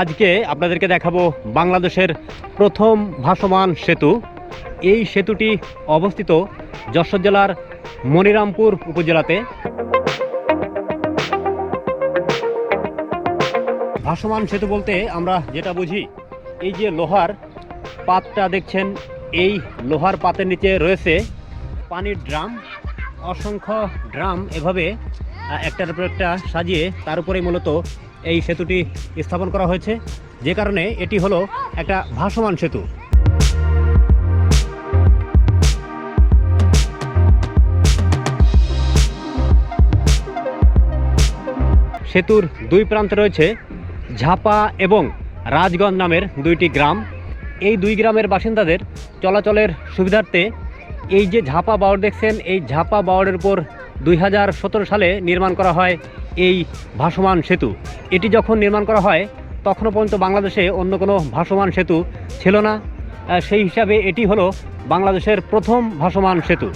আজকে আপনাদেরকে দেখাবো বাংলাদেশের প্রথম ভাসমান সেতু। এই সেতুটি অবস্থিত যশোর জেলার মনিরামপুর উপজেলাতে। ভাসমান সেতু বলতে আমরা যেটা বুঝি, এই যে লোহার পাতটা দেখছেন, এই লোহার পাতের নিচে রয়েছে পানির ড্রাম। অসংখ্য ড্রাম এভাবে একটার উপর একটা সাজিয়ে তার উপরেই মূলত এই সেতুটি স্থাপন করা হয়েছে। যে কারণে এটি হলো একটা ভাসমান সেতু। সেতুর দুই প্রান্তে রয়েছে ঝাপা এবং রাজগঞ্জ নামের দুইটি গ্রাম। এই দুই গ্রামের বাসিন্দাদের চলাচলের সুবিধার্থে এই যে ঝাপা বাওড় দেখছেন, এই ঝাপা বাওড়ের উপর দুই হাজার সতেরো সালে নির্মাণ করা হয় এই ভাসমান সেতু। এটি যখন নির্মাণ করা হয় তখনও পর্যন্ত বাংলাদেশে অন্য কোনো ভাসমান সেতু ছিল না। সেই হিসাবে এটি হলো বাংলাদেশের প্রথম ভাসমান সেতু।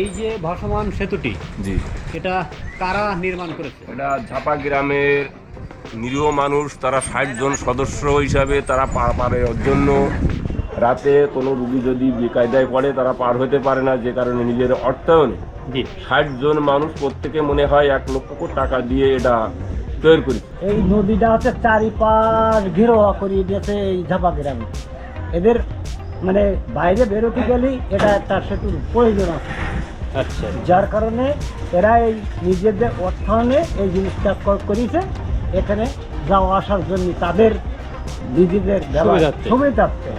এই যে ভাসমান সেতুটি জি। এটা কারা নির্মাণ করেছে? এটা ঝাপা গ্রামের নিরীহ মানুষ তারা ষাট জন সদস্য হিসাবে তারা পার পারের জন্য রাতে কোনো রুগী যদি বেকায়দায় পড়ে তারা পার হতে পারে না যে কারণে নিজের অর্থায়নে জি। ষাট জন মানুষ প্রত্যেকে মনে হয় এক লক্ষ কোটি টাকা দিয়ে এটা তৈরি করি এই নদীটা হচ্ছে চারিপাশ ঘেরোয়া করিয়ে দিয়েছে এই ঝাপা গ্রামে। এদের মানে বাইরে বেরোতে গেলেই এটা একটা সেতুর প্রয়োজন আছে। আচ্ছা। যার কারণে এরা এই নিজেদের অর্থায়নে এই জিনিসটা করেছে। এখানে যাওয়া আসার জন্য তাদের নিজেদের সুবিধার্থে।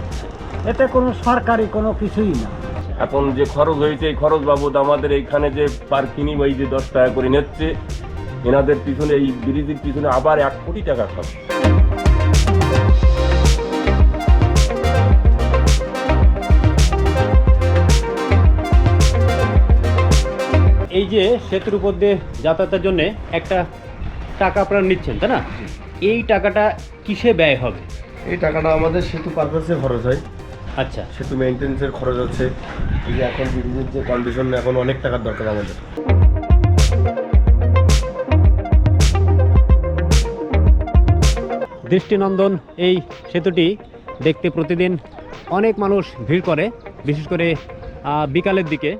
এটা কোনো সরকারি কোনো কিছুই না। এখন যে খরচ হয়েছে এই খরচ বাবদ আমাদের এইখানে যে পার্কিং ওই যে দশ টাকা করে নিচ্ছে এনাদের পিছনে এই ব্রিজের পিছনে আবার এক কোটি টাকা খরচ। এই যে সেতুর উপর দিয়ে যাতায়াতের জন্য একটা টাকা আপনারা নিচ্ছেন তাই না? এই টাকাটা কিসে ব্যয় হবে? এই টাকাটা আমাদের সেতু পারপাসে খরচ হয়। আচ্ছা। সেতু মেনটেন্সের খরচ হচ্ছে। এই যে এখন ব্রিজের যে কন্ডিশন এখন অনেক টাকার দরকার আমাদের। দৃষ্টিনন্দন এই সেতুটি দেখতে প্রতিদিন অনেক মানুষ ভিড় করে বিশেষ করে বিকালের দিকে।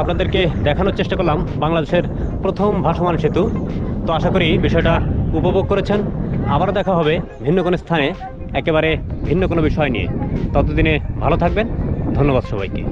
আপনাদেরকে দেখানোর চেষ্টা করলাম বাংলাদেশের প্রথম ভাসমান সেতু। তো আশা করি বিষয়টা উপভোগ করেছেন। আবার দেখা হবে ভিন্ন কোনো স্থানে, একেবারে ভিন্ন কোনো বিষয় নিয়ে। ততদিনে ভালো থাকবেন। ধন্যবাদ সবাইকে।